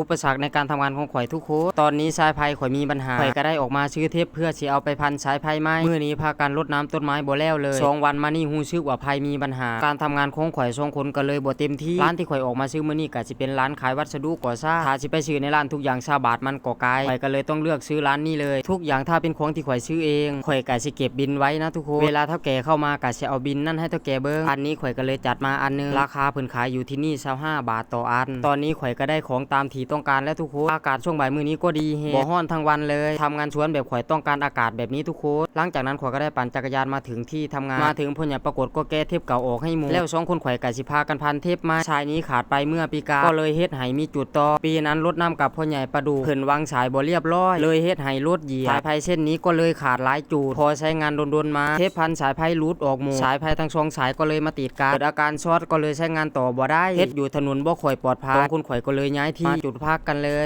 อุปสรรคในการทำงานของข่อยทุกคนตอนนี้สายไฟข่อยมีปัญหาข่อยก็ได้ออกมาซื้อเทปเพื่อสิเอาไปพันสายไฟไหมมื้อนี้พากันรดน้ำต้นไม้บ่แล้วเลยสองวันมานี่ฮู้ซึกว่าไฟมีปัญหา การทำงานของข่อยสองคนก็เลยบ่เต็มที่ร้านที่ข่อยออกมาซื้อมื้อนี้ก็สิเป็นร้านขายวัสดุก่อสร้างถ้าสิไปซื้อในร้านทุกอย่างชาวบาทมันก็ไกลข่อยก็เลยต้องเลือกซื้อร้านนี้เลย ทุกอย่างถ้าเป็นของที่ข่อยซื้อเองข่อยก็สิเก็บบินไว้นะทุกคนเวลาเท่าแก่เข้ามาก็สิเอาบินนั่นให้เท่าแก่เบิ่งอันนี้ข่อยก็เลยจัดมาอันนึงราคาเพิ่นขายอยู่ที่นี่25บาทต่ออัน ตอนนี้ข่อยก็ได้ของตามที่ต้องการแล้วทุกคนอากาศช่วงบ่ายมื้อนี้ก็ดีแฮบ่ฮ้อนทั้งวันเลยทำงานสวนแบบข่อยต้องการอากาศแบบนี้ทุกคนหลังจากนั้นข่อยก็ได้ปั่นจักรยานมาถึงที่ทำงานมาถึงพ่นอย่าปรากฏก็แก้เทปเก่าออกให้หมูแล้วสองคนข่อยก็สิพากันพันเทปมาชายนี้ขาดไปเมื่อปีกาก็เลยเฮ็ดให้มีจุดต่อปีนั้นรถน้ำกับพ่อใหญ่ประดูเพิ่นวางสายบ่เรียบร้อยเลยเฮ็ดให้รถเหยียบสายไฟเส้นนี้ก็เลยขาดหลายจุดพอใช้งานโดนๆมาเทปพันสายไฟรูดออกหมูสายไฟทั้งสองสายก็เลยมาติดกันเกิดอาการช็อตก็เลยใช้งานต่อบ่ได้เฮ็ดอยู่ถนนบ่ค่อยปลอดภัยของคุณข่อยก็เลยย้ายที่จุดพักกันเลย